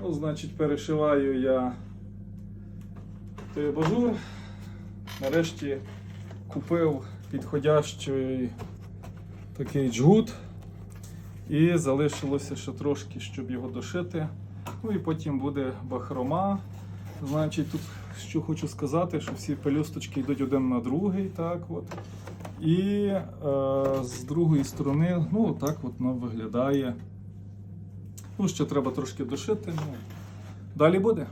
Ну, значить, перешиваю я той абажур. Нарешті купив підходящий такий джгут. І залишилося ще трошки, щоб його дошити. Ну і потім буде бахрома. Значить, тут що хочу сказати, що всі пелюсточки йдуть один на другий. Так от. І е, з другої сторони, ну так от воно виглядає. Ну, ще треба трошки дошити. Ну, далі буде.